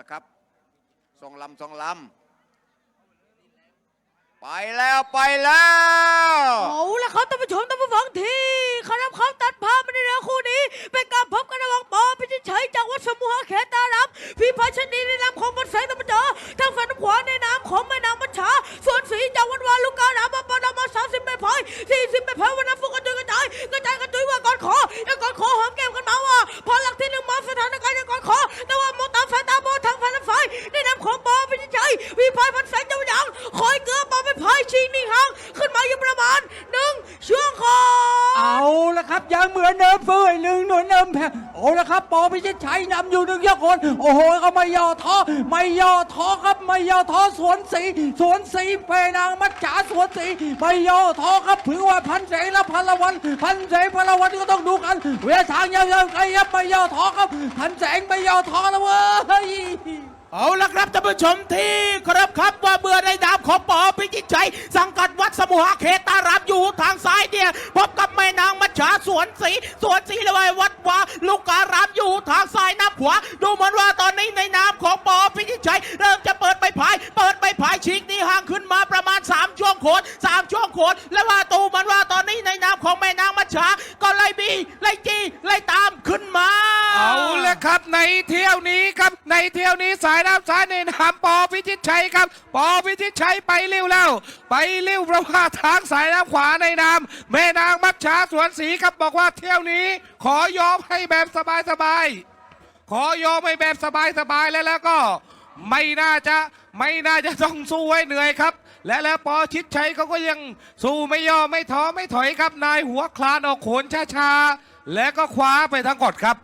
ละครับสองลำสองลำไปแล้วไปแล้ว เอาละครับท่านผู้ชมท่านผู้ฟังที่ ครับยังเหมือนเดิมเฟื่อยหนึ่งหน่วยเดิมแพ้เอาละครับปอพิชิตชัยนำอยู่หนึ่งยกคน โอ้โหก็ไม่ย่อท้อไม่ย่อท้อครับไม่ย่อท้อสวนสีสวนสีเพนางมัจฉาสวนสีไม่ย่อท้อครับถือว่าพันเสงและพันละวัน พันเสงพันละวันก็ต้องดูกันเวลาทางยาวๆไกลครับไม่ย่อท้อครับ พันแสงไม่ย่อท้อแล้วเว้ยเอาละครับท่านผู้ชมที่ครับครับว่าเบื่อในดาบของปอพิจิตชัยสังกัดวัดสมุหเขตตารามอยู่ทางซ้ายเนี่ยพบกับแม่นาง มัจฉาสวนสีสวนสีเลยวัดวาลูกการามอยู่ทางซ้ายน้ำขวา ดูเหมือนว่าตอนนี้ในนามของปอพิจิตชัยเริ่มจะเปิดไปพาย เปิดไปพายชิกนี่ห่างขึ้นมาประมาณ 3 ช่วงโขด3ช่วงโขดและว่าตูเหมันว่าตอนนี้ในนามของแม่นางมัจฉาก็ไล่บีไล่จีไล่ตามขึ้นมา เอาละครับในเที่ยวนี้ครับในเที่ยวนี้สายน้ำซ้ายในนามปอพิชิตชัยครับ ปอพิชิตชัยไปเร็วแล้ว ไปเร็วเพราะว่าทางสายน้ำขวาในนามแม่นางมัจฉาสวนศรีครับบอกว่าเที่ยวนี้ ขอยอมให้แบบสบายๆขอยอมให้แบบสบายๆแล้วแล้วก็ไม่น่าจะไม่น่าจะต้องสู้ให้เหนื่อยครับ และแล้วปอชิดชัยเขาก็ยังสู้ไม่ยอมไม่ท้อไม่ถอยครับนายหัวคลานออกโขนช้าๆ และก็คว้าไปทั้งกดครับ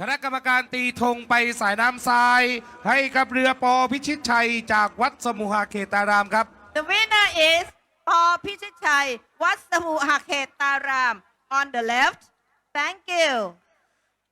คณะกรรมการตีธงไปสายน้ำทราย ให้กับเรือปอพิชิตชัยจากวัดสมุหเขตารามครับ The winner is ปอพิชิตชัย วัดสมุหเขตตาราม on the left thank you